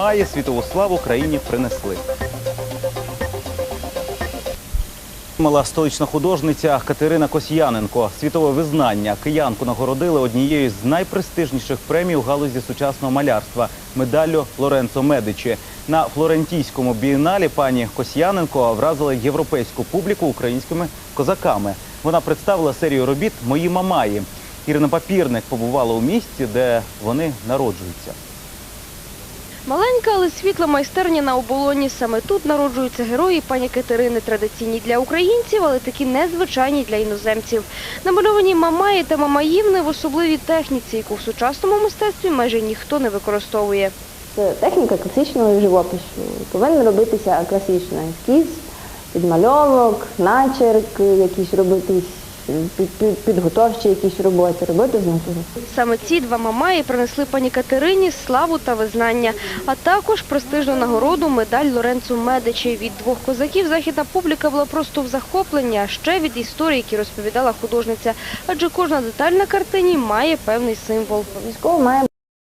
Мамаї світову славу країні принесли. Мала столична художниця Катерина Косьяненко. Світове визнання киянку нагородили однією з найпрестижніших премій у галузі сучасного малярства медаллю Лоренцо Медичі. На флорентійському бієналі пані Косьяненко вразила європейську публіку українськими козаками. Вона представила серію робіт Мої мамаї. Ірина Папірник побувала у місті, де вони народжуються. Маленька, але світла майстерня на оболоні. Саме тут народжуються герої пані Катерини, традиційні для українців, але такі незвичайні для іноземців. Намальовані мамаї та мамаївни в особливій техніці, яку в сучасному мистецтві майже ніхто не використовує. Це техніка класичного живопису. Повинен робитися класично ескіз, підмальовок, начерк, якісь робитись, підготовчі якісь роботи, робити з натури. Саме ці два мамаї принесли пані Катерині славу та визнання, а також престижну нагороду медаль Лоренцу Медичі. Від двох козаків західна публіка була просто в захопленні, а ще від історії, які розповідала художниця. Адже кожна деталь на картині має певний символ. Військово має